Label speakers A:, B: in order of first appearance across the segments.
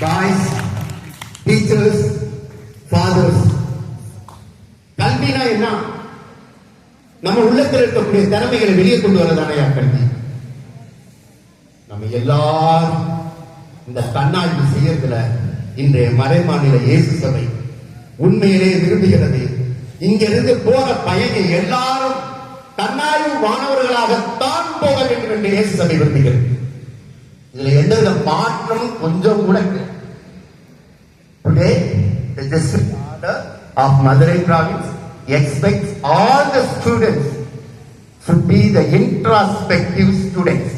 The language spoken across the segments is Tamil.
A: பாய்ஸ் டீச்சர்ஸ் ஃபாதர்ஸ் கல்வினா என்ன? நம்ம உள்ளத்தில் இருக்கக்கூடிய திறமைகளை வெளியே கொண்டு வரதானையா கல்வி? நம்ம எல்லாரும் இந்த தன்னாய்வு செய்யறதுல இன்றைய மறைமாநில இயேசு சபை உண்மையிலே விரும்புகிறது. இங்கிருந்து போற பயணி எல்லாரும் தன்னாய்வு மாணவர்களாகத்தான் போக வேண்டும் என்று இயேசு சபை விரும்புகிறது. இதுல எந்தவித மாற்றமும் கொஞ்சம் கூட கிடையாது. Today, the district order of Madurai province expects all the students should be the introspective students.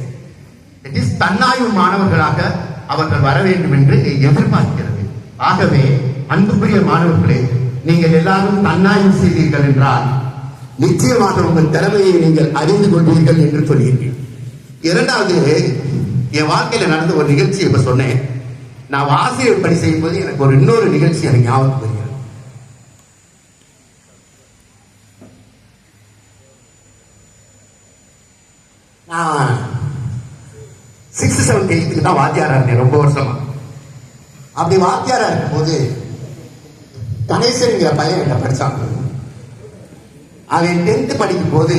A: It is தன்னாய்வு மாணவர்களாக அவர்கள் வர வேண்டும் என்று எதிர்பார்க்கிறது ஆகவே அன்புக்குரிய மாணவர்களே நீங்கள் எல்லாரும் தன்னாய்வு செய்தீர்கள் என்றால் நிச்சயமாக உங்கள் திறமையை நீங்கள் அறிந்து கொள்வீர்கள் என்று சொல்கிறீர்கள் இரண்டாவது என் வாழ்க்கையில நடந்த ஒரு நிகழ்ச்சி இப்ப சொன்னேன். நான் ஆசிரியர் பணி செய்யும் போது எனக்கு ஒரு இன்னொரு நிகழ்ச்சி எனக்கு ஞாபகம் வருகிறது. நான் சிக்ஸ்த் செவன்த் எயித்துக்கு தான் வாத்தியாரா இருந்தேன் ரொம்ப வருஷமா. அப்படி வாத்தியாரா இருக்கும்போது கணேசன்ங்கிற பையன் என்ன படிச்சான். அவன் டென்த் படிக்கும் போது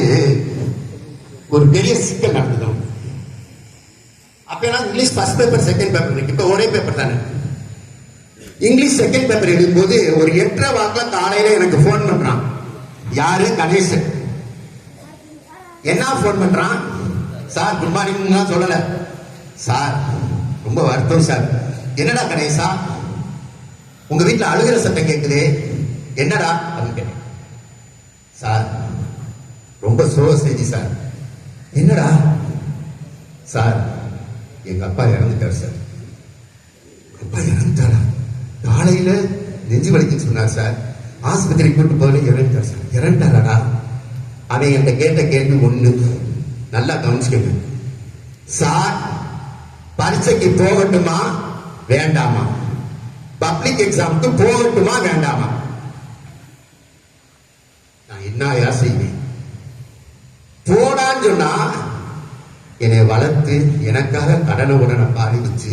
A: ஒரு பெரிய சிக்கல் நடந்தது. அப்போ எல்லாம் English first paper second paper இருக்கு. இப்போ ஒரே பேப்பர் தானே? இங்கிலீஷ் செகண்ட் பேப்பர் எழுதும்போது ஒரு எட்டரை வாக்கில் காலையில் எனக்கு ஃபோன் பண்ணுறான் யாரு? கணேசன். என்ன ஃபோன் பண்ணுறான் சார் குட் மார்னிங்லாம் சொல்லலை. சார் ரொம்ப வருத்தம் சார். என்னடா கணேசா? உங்கள் வீட்டில் அழுகிற சத்தம் கேட்குது என்னடா? அப்படின்னு கேட்டேன். சார் ரொம்ப சோக செய்தி சார். என்னடா? சார் எங்க அப்பா இறந்துட்டார் சார். அப்பா இறந்துட்டாரா? காலையில நெஞ்சு வலிக்குன்னு சொன்னார் சார். ஆஸ்பத்திரி கூட்டு போகல இறந்துட்டார் சார். இறந்துட்டாரா அவன் என்கிட்ட கேட்ட கேள்வி ஒண்ணு. நல்லா கவனிச்சுக்கங்க. சார் பரீட்சைக்கு போகட்டுமா? வேண்டாமா. பப்ளிக் எக்ஸாமுக்கு போகட்டுமா? வேண்டாமா. நான் என்ன செய்வேன் போடான்னு சொன்னா என்னை வளர்த்து எனக்காக கடனை உடனே பாடி வச்சு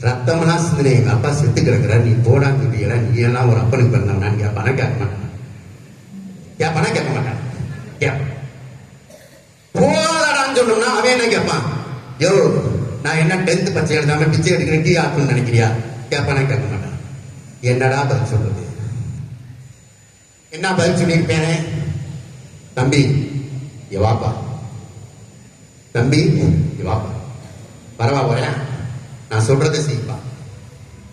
A: ரத்தமெல்லாம் சிந்தனை எங்கள் அப்பா செத்து கிடக்குற நீ போடான்னு சொல்லியல நீ எல்லாம் ஒரு அப்பனுக்கு பிறந்தவனான்னு கேட்பானா கேட்க மாட்டான். கேட்பானா கேட்க மாட்டான்? கேட்பான் போதாடான்னு சொன்னோம்னா அவன் என்ன கேட்பான்? யோ நான் என்ன டென்த் பச்சை எழுதாம பிச்சை எடுக்கிறேன் டீ ஆக்கணும்னு நினைக்கிறியா? கேட்பானா கேட்க மாட்டான்? என்னடா பதில் சொல்றது? என்ன பதில் சொல்லியிருப்பேனே? தம்பி எவாப்பா வாப்பா. தம்பி வா. வாப்பா பரவா வரேன் நான் சொல்றதை செய்ப்பா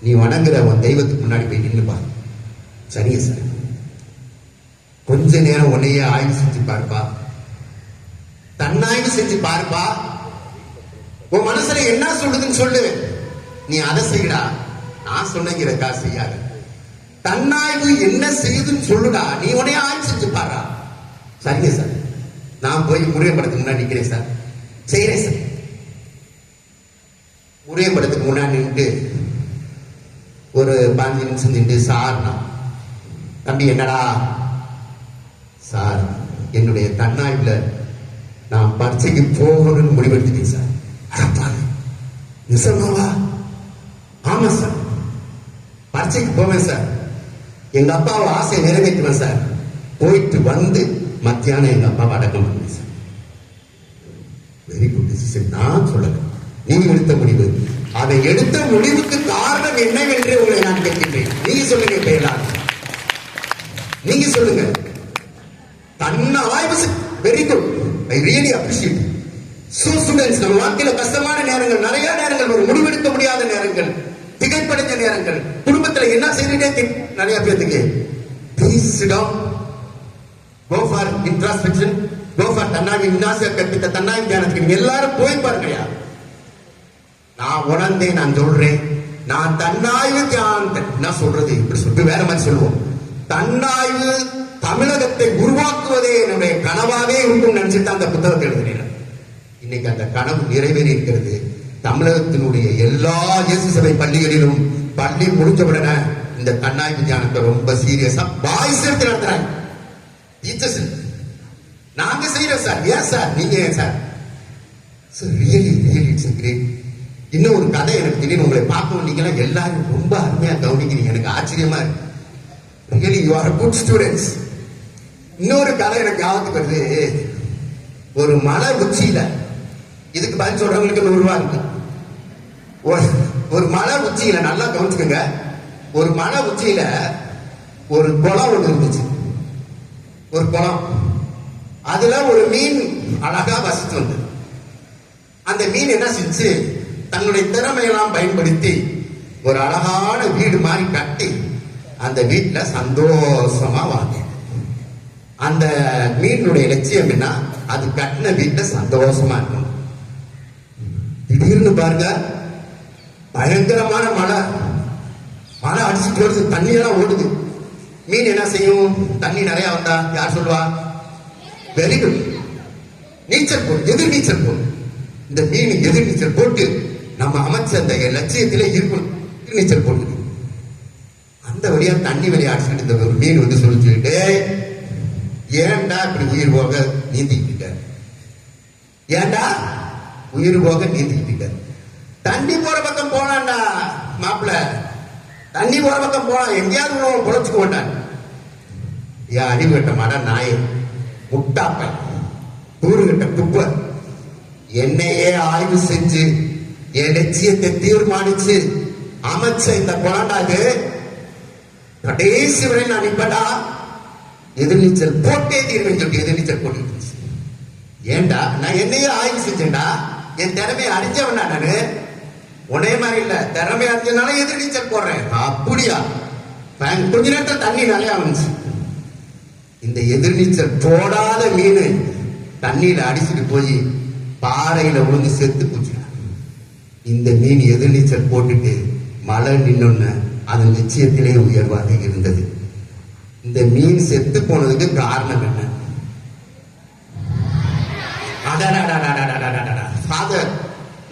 A: நீ வணங்குற உன் தெய்வத்துக்கு முன்னாடி போய் நின்றுப்பா சரிங்க சார். கொஞ்ச நேரம் உன்னையே ஆய்வு செஞ்சு பார்ப்பா. தன்னாய்வு செஞ்சு பார்ப்பா. உன் மனசுல என்ன சொல்லுதுன்னு சொல்லு. நீ அதை செய்யடா நான் சொன்னங்கிறக்கா செய்யாது. தன்னாய்வு என்ன செய்யுதுன்னு சொல்லுடா. நீ உடனே ஆய்வு செஞ்சு பாரு சரிங்க சார். நான் போய் முறையப்படத்துக்கு முன்னாடி நிற்கிறேன் சார். செய்கிறேன் சார். முறையப்படத்துக்கு முன்னாடி நின்று ஒரு பாஞ்சு நிமிஷம் நின்று சார்னா தம்பி என்னடா? சார் என்னுடைய தன்னாய்வில் நான் பரீட்சைக்கு போகணும்னு முடிவெடுத்துட்டேன் சார். அடப்பாரு நிசமாவா ஆமாம் சார். பரீட்சைக்கு போவேன் சார். எங்கள் அப்பாவோட ஆசையை நிறைவேற்றுவேன் சார். போயிட்டு வந்து மத்தியானம் எங்கள் அப்பாவை அடக்கம் பண்ணுவேன் சார். வெரி குட் டிசிஷன் நான் சொல்லணும் நீ எடுத்த முடிவு. அதை எடுத்த முடிவுக்கு காரணம் என்னவென்று உங்களை நான் கேட்கின்றேன். நீங்க சொல்லுங்க இப்ப நீங்க சொல்லுங்க. தன்னை ஆய்வு very good I really appreciate so students நம்ம வாழ்க்கையில கஷ்டமான நேரங்கள் நிறைய நேரங்கள் ஒரு முடிவெடுக்க முடியாத நேரங்கள் திகைப்படைந்த நேரங்கள். குடும்பத்துல என்ன செய்யறதே நிறைய பேர்த்துக்கு please down go for introspection go தன்னாவி இன்னாசியர் கற்பித்த தன்னாய்வு தியானத்துக்கு நீங்க எல்லாரும் போய் பாருங்கயா நான் உணர்ந்தேன் நான் சொல்றேன். நான் தன்னாய்வு தியானத்தை என்ன சொல்றது? இப்படி சொல்லிட்டு வேற மாதிரி சொல்லுவோம். தன்னாய்வு தமிழகத்தை உருவாக்குவதே என்னுடைய கனவாவே இருக்கும் நினைச்சிட்டு அந்த புத்தகத்தை எழுதினேன். இன்னைக்கு அந்த கனவு நிறைவேறி இருக்கிறது தமிழகத்தினுடைய எல்லா இயேசு சபை பள்ளிகளிலும் பள்ளி முடிச்சவுடனே இந்த தன்னாய்வு தியானத்தை ரொம்ப சீரியஸா பாய்ஸ் எடுத்து நடத்துறாங்க. டீச்சர்ஸ் நாங்க செய்யறோம் சார். ஏன் சார் நீங்க ஏன் sir? Really really it's great இன்னும் ஒரு கதை எனக்கு திடீர்னு உங்களை பார்க்கவும் நீங்களாம் எல்லாரும் ரொம்ப அருமையா கவனிக்கிறீங்க. எனக்கு ஆச்சரியமா இருக்கு. Really you are good students இன்னொரு கதை எனக்கு ஞாபகத்துக்கு வருது. ஒரு மலை உச்சியில இதுக்கு பதில் சொல்றவங்களுக்கு நூறு ரூபா இருக்கு. ஒரு- ஒரு மலை உச்சியில நல்லா கவனிச்சுக்கோங்க. ஒரு மலை உச்சியில ஒரு குளம் ஒன்று இருந்துச்சு. ஒரு குளம். அதுல ஒரு மீன் அழகா வசித்து வந்தது. அந்த மீன் என்ன செஞ்சு தன்னுடைய திறமையெல்லாம் பயன்படுத்தி ஒரு அழகான வீடு மாதிரி கட்டி அந்த வீட்டில் சந்தோஷமா வாங்க அந்த மீனுடைய லட்சியம் என்ன? அது கட்டின வீட்டில் சந்தோஷமா இருக்கணும் திடீர்னு பாருங்க பயங்கரமான மழை. மழை அடிச்சுட்டு வருது தண்ணியெல்லாம் ஓடுது. மீன் என்ன செய்யும்? தண்ணி நிறைய வந்தா யார் சொல்லுவா? வெரி குட் நீச்சல் போடு எதிர் நீச்சல் போடு. இந்த மீன் எதிர் நீச்சல் போட்டு நம்ம அமைச்ச அந்த லட்சியத்திலே இருக்கணும். எதிர் நீச்சல் போட்டு அந்த வழியா தண்ணி வழியா அடிச்சுட்டு இருந்த ஒரு மீன் வந்து சொல்லிச்சு ஏன்டா இப்படி உயிர் போக நீந்திக்கிட்டு ஏன்டா உயிர் போக நீந்திக்கிட்டு தண்ணி போற பக்கம் போனான்டா மாப்பிள்ள. தண்ணி போற பக்கம் போனா எங்கேயாவது உணவு பொழைச்சுக்க மாட்டான் ஏன் அடிபட்ட மாட்டா மாடா முட்டாப்ப கூறு குப்ப என்னையே ஆய்வு செஞ்சு என் லட்சியத்தை தீர்மானிச்சு அமைச்ச இந்த குழந்டாக்கு கடைசி வரை நான் இப்படா எதிர்நீச்சல் போட்டே தீர்வேன் சொல்லி எதிர்நீச்சல் போட்டு ஏன்டா நான் என்னையே ஆய்வு செஞ்சேன்டா. என் திறமையை அறிஞ்சவனா நானு. உனே மாதிரி இல்ல. திறமை அறிஞ்சனால எதிர்நீச்சல் போடுறேன். அப்படியா? கொஞ்ச நேரத்தில் தண்ணி நிறைய வந்துச்சு. இந்த எதிர்நீச்சல் போடாத மீன் தண்ணியில அடிச்சுட்டு போய் பாறையில விழுந்து செத்து போச்சு இந்த மீன் எதிர்நீச்சல் போட்டுட்டு மழை நின்னொன்னு அதன் நிச்சயத்திலே உயர்வாக இருந்தது. இந்த மீன் செத்து போனதுக்கு காரணம் என்ன? ஃபாதர்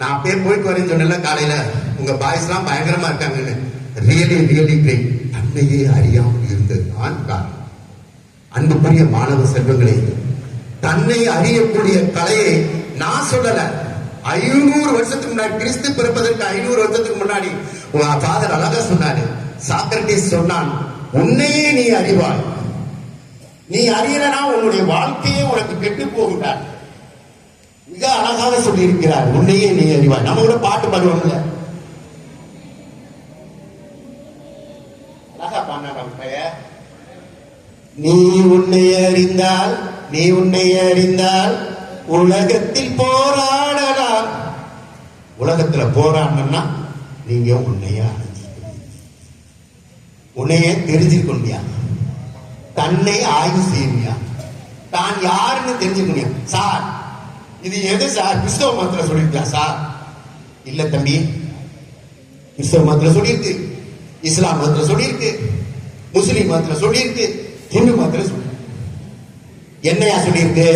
A: நான் அப்படியே போயிட்டு வரேன்னு சொன்னேன்ல காலையில உங்க பாய்ஸ் எல்லாம் பயங்கரமா இருக்காங்கன்னு ரியலி ரியலி கிரேட் தன்னையே அறியாமல் இருந்தது தான் காரணம் அன்புக்குரிய மாணவ செல்வங்களே தன்னை அறியக்கூடிய கலையை நான் சொல்லல. ஐநூறு வருஷத்துக்கு முன்னாடி கிறிஸ்து பிறப்பதற்கு ஐநூறு வருஷத்துக்கு முன்னாடி ஃபாதர் அழகா சொன்னாரு. சாக்ரட்டிஸ் சொன்னான் உன்னையே நீ அறிவாய். நீ அறியலனா உன்னுடைய வாழ்க்கையே உனக்கு கெட்டு போகிறார் மிக அழகாக சொல்லி இருக்கிறார் உன்னையே நீ அறிவாய். நம்ம கூட பாட்டு பாடுவோம்ல அழகா பாடினார் அவன் பையன் நீ உன்னை அறிந்தால் நீ உன்னை அறிந்தால் உலகத்தில் போராடலாம். உலகத்துல போராடணும்னா நீங்க உன்னைய உன்னையே தெரிஞ்சுக்கொண்டியா தன்னை ஆய்வு செய்யணுயா தான் யாருன்னு தெரிஞ்சுக்கணும் சார் இது எது சார்? கிறிஸ்தவ மதத்துல சொல்லியிருக்கா சார்? இல்ல தம்பி. கிறிஸ்தவ மதத்துல சொல்லியிருக்கு. இஸ்லாம் மதத்துல சொல்லியிருக்கு. முஸ்லீம் மதத்துல சொல்லியிருக்கு. இந்து மதத்தில் சொல்றேன். என்னையா சொல்லியிருக்கு?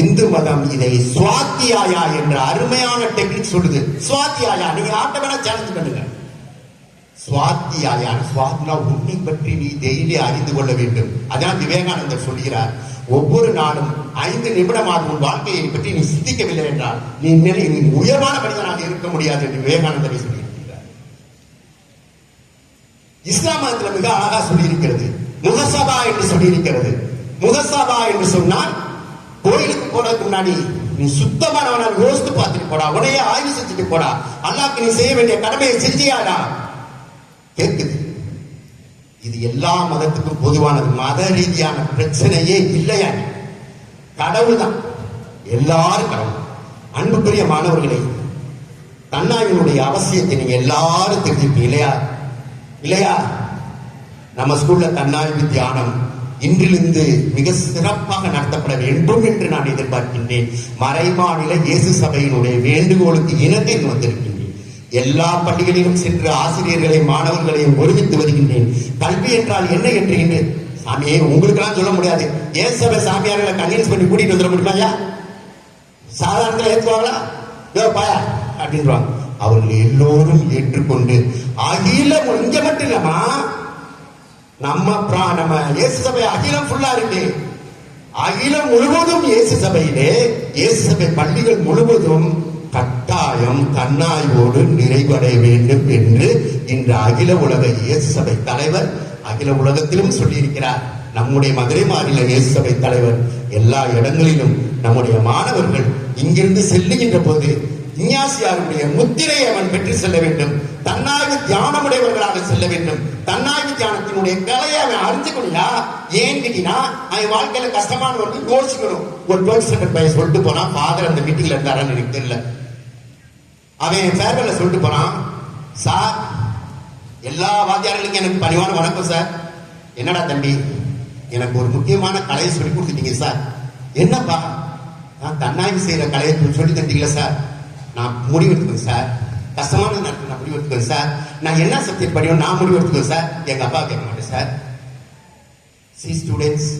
A: இந்து மதம் இதை சுவாத்தியாயா என்ற அருமையான டெக்னிக் சொல்லுது. சுவாத்தியாயா நீங்க ஆட்ட வேணா சேலஞ்ச் பண்ணுங்க. சுவாத்தியாயா சுவாத்னா உன்னை பற்றி நீ டெய்லி அறிந்து கொள்ள வேண்டும். அதான் விவேகானந்தர் சொல்கிறார் ஒவ்வொரு நாளும் ஐந்து நிமிடமாக உன் வாழ்க்கையை பற்றி நீ சிந்திக்கவில்லை என்றால் நீ நிலை நீ உயர்வான மனிதனாக இருக்க முடியாது என்று விவேகானந்தரை சொல்லியிருக்கிறார். இஸ்லாம் மதத்தில் மிக அழகா சொல்லியிருக்கிறது. முகசபா என்று சொல்லியிருக்கிறது. முகசபா என்று சொன்னால் கோயிலுக்கு போறதுக்கு முன்னாடி நீ சுத்தமானவன யோசித்து பார்த்துட்டு போடா உடனே ஆய்வு செஞ்சுட்டு போடா. அல்லாக்கு நீ செய்ய வேண்டிய கடமையை செஞ்சியாடா? கேட்குது. இது எல்லா மதத்துக்கும் பொதுவானது மத ரீதியான பிரச்சனையே இல்லையா கடவுள் தான் எல்லாரும் கடவுள். அன்புக்குரிய மாணவர்களே தன்னாய்வினுடைய அவசியத்தை நீங்க எல்லாரும் தெரிஞ்சுப்பீங்க இல்லையா? இல்லையா? நம்ம ஸ்கூல்ல தன்னாய்வு தியானம் இன்றிலிருந்து மிக சிறப்பாக நடத்தப்பட வேண்டும் என்று நான் எதிர்பார்க்கின்றேன். மறைமாநில இயேசு சபையினுடைய வேண்டுகோளுக்கு இனத்தை வந்திருக்கின்றேன் எல்லா பள்ளிகளிலும் சென்று ஆசிரியர்களையும் மாணவர்களையும் ஒருமித்து வருகின்றேன். கல்வி என்றால் என்ன என்று இன்று சாமியே உங்களுக்கெல்லாம் சொல்ல முடியாது. ஏன் சபை சாமியார்களை கன்வின்ஸ் பண்ணி கூட்டிட்டு வந்துட முடியுமாயா சாதாரணத்தில் ஏற்றுவாங்களா யோ பாயா அப்படின்றாங்க. அவர்கள் எல்லோரும் ஏற்றுக்கொண்டு அகில இங்க மட்டும் இல்லாமா நம்ம நம்ம இயேசு சபை அகிலம் ஃபுல்லா இருக்கு. அகிலம் முழுவதும் இயேசு சபையிலே இயேசு சபை பள்ளிகள் முழுவதும் கட்டாயம் தன்னாய்வோடு நிறைவடைய வேண்டும் என்று இன்று அகில உலக இயேசு சபை தலைவர் அகில உலகத்திலும் சொல்லியிருக்கிறார். நம்முடைய மதுரை மாநில இயேசு சபை தலைவர் எல்லா இடங்களிலும் நம்முடைய மாணவர்கள் இங்கிருந்து செல்லுகின்ற போது இஞ்ஞாசியாருடைய முத்திரையை அவன் பெற்று செல்ல வேண்டும். தன்னாய்வு தியானமுடையவர்களாக செல்ல வேண்டும். தன்னாய்வு தியானத்தினுடைய கலையை அவன் அறிஞ்சுக்கணும்யா ஏன் கேட்டீங்கன்னா அவன் வாழ்க்கையில கஷ்டமானவர்கள் யோசிக்கணும் ஒரு டுவெல்த் ஸ்டாண்டர்ட் பையன் சொல்லிட்டு போனான் ஃபாதர் அந்த மீட்டிங்ல இருந்தாரான்னு எனக்கு தெரியல. அவன் ஃபேர்வெல்ல சொல்லிட்டு போனான் சார் எல்லா வாத்தியார்களுக்கும் எனக்கு பணிவான வணக்கம் சார் என்னடா தம்பி எனக்கு ஒரு முக்கியமான கலையை சொல்லி கொடுத்துட்டீங்க சார் என்னப்பா? நான் தன்னாய்வு செய்யற கலையை சொல்லி தந்தீங்களா சார் நான் முடிவெடுத்துக்கேன் சார் கஷ்டமான நேரத்தில் நான் முடிவெடுத்துக்கிறேன் சார் நான் என்ன சப்ஜெக்ட் படியும் நான் முடிவெடுத்துக்கேன் சார் எங்கள் அப்பா கேட்க மாட்டேன் sir see students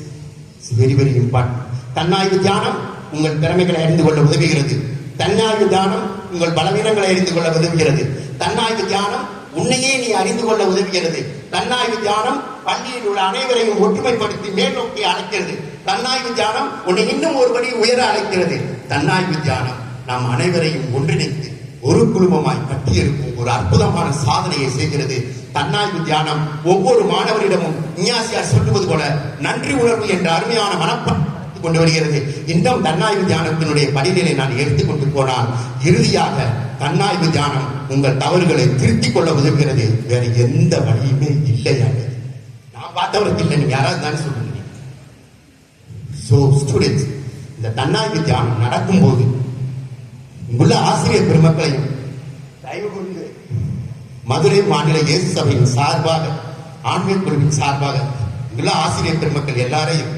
A: it's very very important தன்னாய்வு தியானம் உங்கள் திறமைகளை அறிந்து கொள்ள உதவுகிறது. தன்னாய்வு தியானம் உங்கள் பலவீனங்களை அறிந்து கொள்ள உதவுகிறது. தன்னாய்வு தியானம் உன்னையே நீ அறிந்து கொள்ள உதவுகிறது. தன்னாய்வு தியானம் பள்ளியில் உள்ள அனைவரையும் ஒற்றுமைப்படுத்தி மேல் நோக்கி அழைக்கிறது. தன்னாய்வு தியானம் உன்னை இன்னும் ஒருபடி உயர அழைக்கிறது. தன்னாய்வு தியானம் நாம் அனைவரையும் ஒன்றிணைத்து ஒரு குடும்பமாய் கட்டியிருக்கும் ஒரு அற்புதமான சாதனையை செய்கிறது. தன்னாய்வு தியானம் ஒவ்வொரு மாணவரிடமும் இஞ்ஞாசியார் சொல்லுவது போல நன்றி உணர்வு என்ற அருமையான மனப்பான்மை கொண்டு வருகிறது. இன்னும் தன்னாய்வு தியானத்தினுடைய படிநிலை நான் எடுத்துக்கொண்டு போனால் இறுதியாக தன்னாய்வு தியானம் உங்கள் தவறுகளை திருத்திக் கொள்ள உதவுகிறது. வேற எந்த வழியுமே இல்லையாக நான் பார்த்தவருக்கு இல்லை நீங்க யாராவது தானே சொல்லுங்க ஸோ ஸ்டூடெண்ட்ஸ் இந்த தன்னாய்வு தியானம் நடக்கும்போது இங்குள்ள ஆசிரியர் பெருமக்களையும் தயவு கொண்டு மதுரை மாநில இயேசு சபையின் சார்பாக ஆன்மீக குழுவின் சார்பாக இங்குள்ள ஆசிரியர் பெருமக்கள் எல்லாரையும்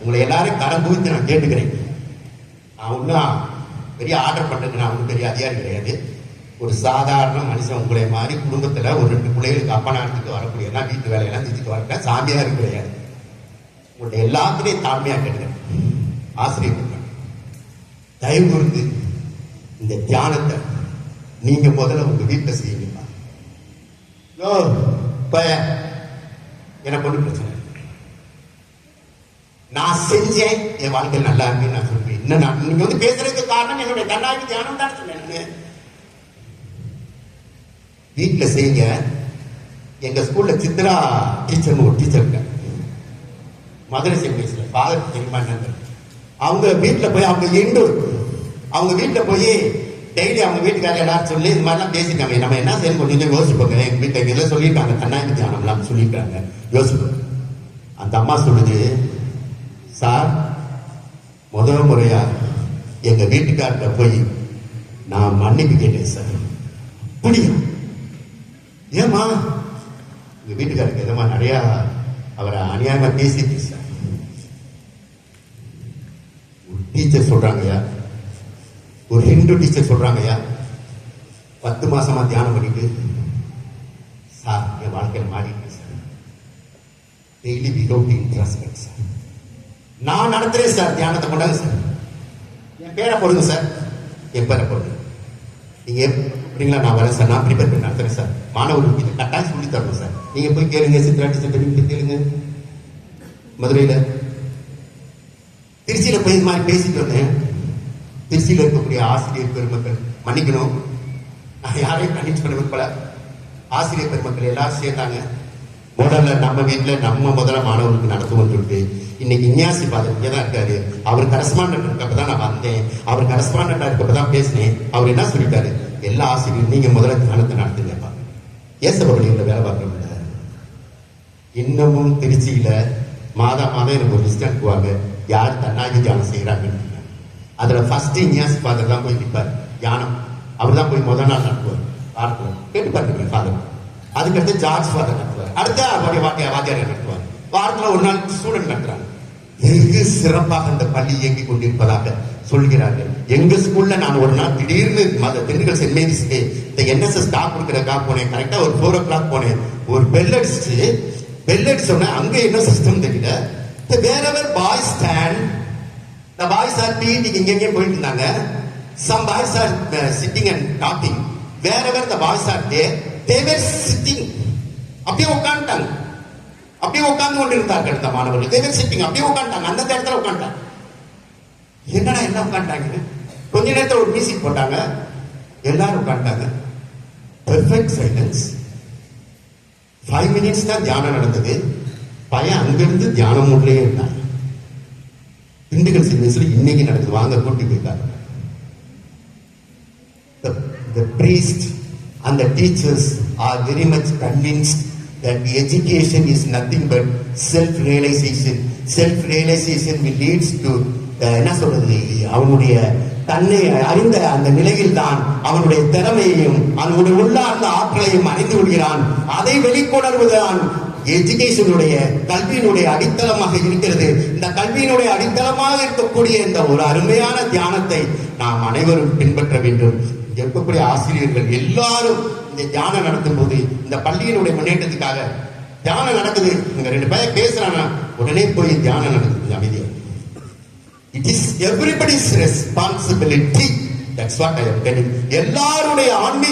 A: உங்களை எல்லாரையும் கரம் குவித்து நான் கேட்டுக்கிறேன். நான் ஒன்றும் பெரிய ஆர்டர் பண்ணுறதுக்கு நான் ஒன்றும் பெரிய அதிகாரி கிடையாது. ஒரு சாதாரண மனுஷன் உங்களை மாதிரி குடும்பத்துல ஒரு ரெண்டு பிள்ளைகளுக்கு அப்பனா எடுத்துட்டு வரக்கூடிய எல்லாம் வீட்டு வேலையெல்லாம் செஞ்சுட்டு வரேன் சாமியார் கிடையாது. உங்களுடைய எல்லாத்துலேயும் தாழ்மையா கேட்டுக்கிறேன். ஆசிரியர். தயவு கூர்ந்து இந்த தியானத்தை நீங்க முதல்ல உங்க வீட்டில் செய்யுங்க யோ பய. எனக்கு ஒன்றும் பிரச்சனை நான் செஞ்சேன். என் வாழ்க்கை நல்லா இருக்குன்னு நான் சொல்றேன். என்ன நான் நீங்க வந்து பேசுறதுக்கு காரணம் என்னுடைய தன்னாய்வு தியானம் தான் சொன்னேன் வீட்டில் செய்யுங்க. எங்க ஸ்கூல்ல சித்ரா டீச்சர்னு ஒரு டீச்சர் இருக்காங்க. மதுரை சென்னைஸ்ல ஃபாதர் தெரியுமா அவங்க வீட்டில் போய் அவங்க இண்டோர் அவங்க வீட்டில் போய் டெய்லி அவங்க வீட்டுக்காரர் எல்லாரும் சொல்லி இது மாதிரிலாம் பேசிட்டாங்க. நம்ம என்ன செய்யணும் கொஞ்சம் யோசிப்போங்க எங்கள் வீட்டுல இதெல்லாம் சொல்லியிருக்காங்க. தன்னாய்வு தியானம்லாம் சொல்லியிருக்காங்க. யோசிப்போம் அந்த அம்மா சொல்லுது சார் முதல் முறையா எங்கள் வீட்டுக்கார்ட்ட போய் நான் மன்னிப்பு கேட்டேன் சார். அப்படியா? ஏமா எங்கள் வீட்டுக்காருக்கு எதமா நிறையா அவரை அநியாயமாக பேசிட்டு சார். ஒரு டீச்சர் சொல்றாங்கய்யா ஒரு ஹிந்து டீச்சர் சொல்றாங்கய்யா பத்து மாசமா தியானம் பண்ணிட்டு சார் என் வாழ்க்கையில் மாறிட்டு sir. Daily without interest sir. நான் நடத்துறேன் சார் தியானத்தை கொண்டாங்க சார். என் பேரை போடுங்க சார். என் பேரை போடுங்க. நீங்க அப்படிங்களா நான் வரேன் சார். நான் ப்ரிப்பேர் பண்ணி நடத்துறேன் சார். மாணவர்களுக்கு இது கட்டாயம் சொல்லி தரணும் சார். நீங்க போய் கேளுங்க சித்ரா டீச்சர் போய் கேளுங்க. மதுரையில் திருச்சியில் போய் இது மாதிரி பேசிட்டு வந்தேன் திருச்சியில் இருக்கக்கூடிய ஆசிரியர் பெருமக்கள் மன்னிக்கணும். நான் யாரையும் கண்டிச்சு பண்ண விரும்பல. ஆசிரியர் பெருமக்கள் எல்லாரும் சேர்ந்தாங்க. முதல்ல நம்ம வீட்டில் நம்ம முதல்ல மாணவர்களுக்கு நடத்துவோம் சொல்லிட்டு இன்னைக்கு இன்யாசி பாதம் இங்கே தான் இருக்காரு. அவர் கரஸ்பாண்டன்ட் இருக்கப்ப தான் நான் வந்தேன். அவர் கரஸ்பாண்டண்டா இருக்கப்ப தான் பேசினேன். அவர் என்ன சொல்லிட்டாரு? எல்லா ஆசிரியரும் நீங்க முதல்ல தியானத்தை நடத்துங்கப்பா. ஏசபடியில் வேலை பார்க்கறவங்க இன்னமும் திருச்சியில மாதம் மாதம் எனக்கு ஒரு லிஸ்ட் அனுப்புவாங்க. யார் தன்னாகி தியானம் செய்யறாங்கன்னு அதுல ஃபர்ஸ்ட் நியாஸ் ஃபாதர் தான் போய் நிற்பார் யானம். அவர் தான் போய் முதல் நாள் நடத்துவார். வாரத்தில் கேட்டு ஃபாதர் அதுக்கடுத்து ஜார்ஜ் ஃபாதர் நடத்துவார். அடுத்த அவருடைய வாத்தியார் வாத்தியார் நடத்துவார். வாரத்தில் ஒரு நாள் ஸ்டூடெண்ட் நடத்துறாங்க. வெகு சிறப்பாக அந்த பள்ளி இயங்கி கொண்டிருப்பதாக சொல்கிறார்கள். எங்க ஸ்கூல்ல நான் ஒரு நாள் திடீர்னு மத திண்டுக்கல் சென்ட் மேரிஸ்க்கு இந்த என்எஸ்எஸ் ஸ்டாப் கொடுக்கறதுக்காக போனேன். கரெக்டா ஒரு ஃபோர் ஓ கிளாக் போனேன். ஒரு பெல் அடிச்சு பெல் அடிச்சோடனே அங்க என்ன சிஸ்டம் தெரியல? வேற வேற பாய் ஸ்டாண்ட் இந்த பாய்ஸ் ஆர் பிஇடிக்கு இங்க எங்கேயும் போயிட்டு இருந்தாங்க some boys are sitting and talking வேற வேற இந்த boys are they there sitting அப்படியே உட்காந்துட்டாங்க அப்படியே உட்கார்ந்து கொண்டு இருந்தார்கள் இந்த மாணவர்கள் தேவர் சிட்டிங் அப்படியே உட்காந்துட்டாங்க அந்த இடத்துல உட்காந்துட்டாங்க என்னடா என்ன உட்காந்துட்டாங்க கொஞ்ச நேரத்தில் ஒரு மியூசிக் போட்டாங்க. எல்லாரும் உட்காந்துட்டாங்க பெர்ஃபெக்ட் சைலன்ஸ் ஃபைவ் மினிட்ஸ் தான் தியானம் நடந்தது. பையன் அங்கிருந்து தியானம் மூட்லயே இருந்தான். திண்டுக்கல் சீரியஸ்ல இன்னைக்கு நடக்குது வாங்க கூட்டி போயிருக்காங்க the, priest and the teachers are very much convinced that the education is nothing but self-realization. Self-realization will leads to uh, என்ன சொல்றது அவனுடைய தன்னை அறிந்த அந்த நிலையில் தான் அவனுடைய திறமையையும் அவனுடைய உள்ளார்ந்த ஆற்றலையும் அறிந்து விடுகிறான் அதை வெளிக்கொணர்வதுதான் எஜுகேஷனுடைய கல்வியினுடைய அடித்தளமாக இருக்கிறது. இந்த கல்வியினுடைய அடித்தளமாக இருக்கக்கூடிய இந்த ஒரு அருமையான தியானத்தை நாம் அனைவரும் பின்பற்ற வேண்டும். இருக்கக்கூடிய ஆசிரியர்கள் எல்லாரும் இந்த தியானம் நடத்தும் போது இந்த பள்ளியினுடைய முன்னேற்றத்துக்காக தியானம் நடக்குது. இங்க ரெண்டு பேர் பேசுறாங்க உடனே போய் தியானம் நடக்குது அமைதியா it is everybody's responsibility that's what I am telling எல்லாருடைய ஆன்மீக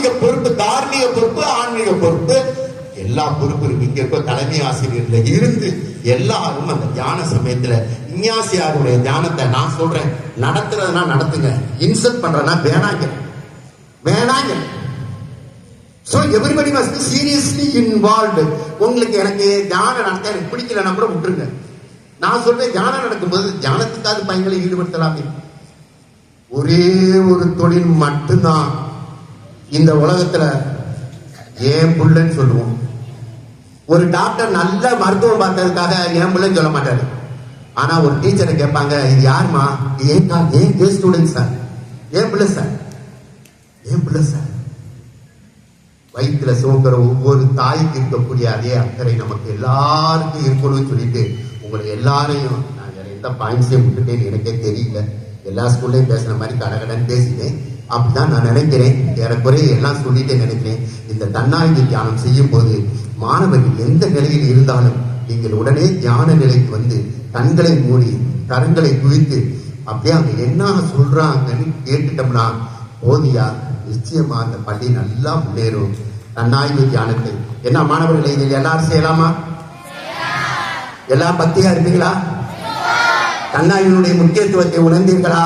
A: எல்லா பொறுப்பு இங்க இருக்க தலைமை ஆசிரியர்ல இருந்து எல்லாரும் அந்த தியான சமயத்துல விஞ்ஞாசியாருடைய தியானத்தை நான் சொல்றேன். நடத்துறதுனா நடத்துங்க. இன்சல்ட் பண்றதுனா வேணாங்க. வேணாங்க. So everybody must seriously involved உங்களுக்கு எனக்கு தியானம் நடத்த எனக்கு பிடிக்கலன்னா கூட விட்டுருங்க. நான் சொல்றேன் தியானம் நடக்கும்போது தியானத்துக்காக பையன்களை ஈடுபடுத்தலாமே. ஒரே ஒரு தொழில் மட்டும்தான் இந்த உலகத்துல ஏன் புள்ளன்னு சொல்லுவோம். ஒரு டாக்டர் நல்ல மருத்துவம் பார்த்ததுக்காக ஏன் சொல்ல மாட்டாரு. ஆனா ஒரு டீச்சரை கேட்பாங்க இது யாருமா? ஏன் ஏன் ஏன் ஸ்டூடெண்ட் சார் ஏன் பிள்ளை சார் ஏன் பிள்ளை சார் வயிற்றுல சுமக்கிற ஒவ்வொரு தாய்க்கு இருக்கக்கூடிய அதே அக்கறை நமக்கு எல்லாருக்கும் இருக்கணும்னு சொல்லிட்டு உங்களை எல்லாரையும் நான் வேற எந்த பாயிண்ட்ஸையும் விட்டுட்டேன்னு எனக்கே தெரியல. எல்லா ஸ்கூல்லையும் பேசுன மாதிரி கடகடன்னு பேசிட்டேன். அப்படிதான் நான் நினைக்கிறேன். ஏறக்குறைய எல்லாம் சொல்லிட்டே நினைக்கிறேன். இந்த தன்னாய்வு தியானம் செய்யும் போது மாணவன் எந்த நிலையில் இருந்தாலும் நீங்கள் உடனே தியான நிலைக்கு வந்து கண்களை மூடி கரங்களை குவித்து அப்படியே அவங்க என்ன சொல்றாங்கன்னு கேட்டுட்டோம்னா போதியா நிச்சயமா அந்த பள்ளி நல்லா முன்னேறும். தன்னாய்வு தியானத்தை என்ன மாணவர்களை இதில் எல்லாரும் செய்யலாமா? எல்லாம் பக்தியா இருப்பீங்களா? தன்னாய்வினுடைய முக்கியத்துவத்தை உணர்ந்தீர்களா?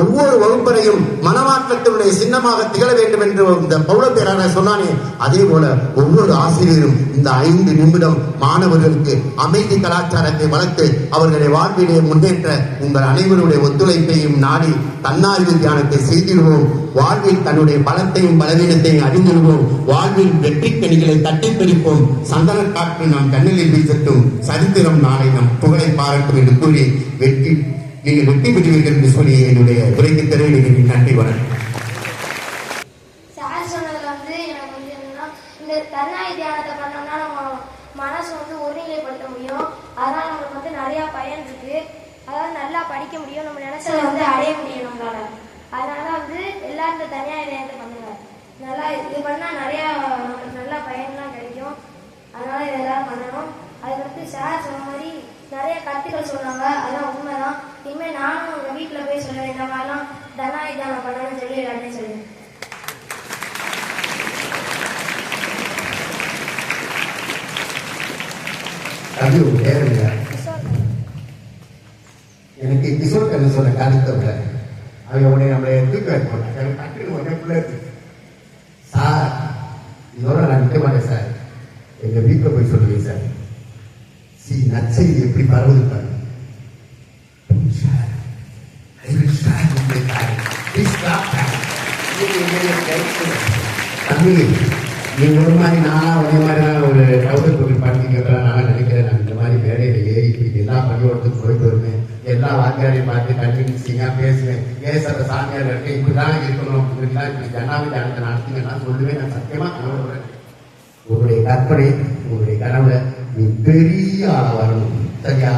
A: ஒவ்வொரு வகுப்பறையும் மனமாற்றத்தினுடைய சின்னமாக திகழ வேண்டும் என்று இந்த பௌல பேராளர் சொன்னானே. அதே போல ஒவ்வொரு ஆசிரியரும் இந்த ஐந்து நிமிடம் மாணவர்களுக்கு அமைதி கலாச்சாரத்தை வளர்த்து அவர்களை வாழ்விலே முன்னேற்ற உங்கள் அனைவருடைய ஒத்துழைப்பையும் நாடி தன்னார்வ தியானத்தை செய்திடுவோம். வாழ்வில் தன்னுடைய பலத்தையும் பலவீனத்தையும் அறிந்திடுவோம். வாழ்வில் வெற்றி கணிகளை தட்டி பிரிப்போம் சந்தன காற்று நம் கண்ணில் வீசட்டும். சரித்திரம் நாளை நம் புகழை பாராட்டும் என்று கூறி வெற்றி நீங்கள் வெற்றி பெறுவீர்கள் என்று சொல்லி என்னுடைய உரைக்கு தெரிவிக்கிறேன் நன்றி வணக்கம்.
B: சார் சொன்னதுல வந்து எனக்கு வந்து என்னன்னா இந்த தன்னாய் தியானத்தை பண்ணோம்னா நம்ம மனசு வந்து ஒருநிலைப்படுத்த முடியும். அதனால் நம்மளுக்கு வந்து நிறையா பயன் இருக்கு. அதாவது நல்லா படிக்க முடியும். நம்ம நினைச்சதை வந்து அடைய முடியும் நம்மளால. அதனால வந்து எல்லாரும் இந்த தனியார் தியானத்தை பண்ணுங்க. நல்லா இது பண்ணால் நிறையா நம்மளுக்கு நல்ல பயன்லாம் கிடைக்கும். அதனால இதெல்லாம் எல்லாரும் பண்ணணும். அதுக்கடுத்து சார் சொன்ன மாதிரி நிறைய கருத்துக்கள் சொன்னாங்க அதெல்லாம் உண்மைதான். இனிமேல் நானும் எங்கள் வீட்டில் போய் சொல்லுவேன் இந்த மாதிரிலாம் தனா தியானம் பண்ணணும்னு சொல்லி எல்லாத்தையும் சொல்லுவேன்
A: எனக்கு கிஷோர் கண்ணு சொன்ன காலி விட அவங்க உடனே நம்மளை தூக்கி வைக்க போட்டாங்க எனக்கு டக்குனு உடனே புள்ள இருக்கு சார் இதோட நான் நிற்க மாட்டேன் சார் எங்க வீட்டுல போய் சொல்லுவேன் சார் சி நற்செய்தி எப்படி பரவுது பாருங்க Share. I will share with my parents. Please clap back. நீங்க என்னைய கைவிடுங்க. தம்பி நீங்க ஒரு மாதிரி நானா ஒரே மாதிரி தான் ஒரு டவுசர் கோவில் படிக்கிறதா நான் நினைக்கிறேன் நான் இந்த மாதிரி மேடையில ஏறி இப்படி எல்லா பள்ளிக்கூடத்துக்கும் போயிட்டு வருவேன் சாமியாரை பார்த்து கன்வின்சிங்கா பேசுவேன் ஏன் சார் சாமியார் இருக்க இப்படிதான் இருக்கணும். அப்படின்னா இப்படி ஜனாவி நடத்துங்கன்னா சொல்லுவேன். நான் சத்தியமா கனவு உங்களுடைய கற்பனை உங்களுடைய கனவுல நீ பெரிய ஆளா வரணும். சரியா?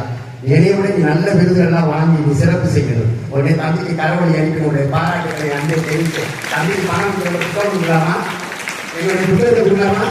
A: நினைவுடன் நீ நல்ல விருதுகள்லாம் வாங்கி நீ சிறப்பு செய்யணும். உடனே தம்பிக்கு கடவுளை அனுப்பி உடைய பாராட்டுகளை அங்கே தெரிவித்து தம்பிக்கு பணம் புத்தகம் இல்லாமா என்னுடைய புத்தகத்தை இல்லாமா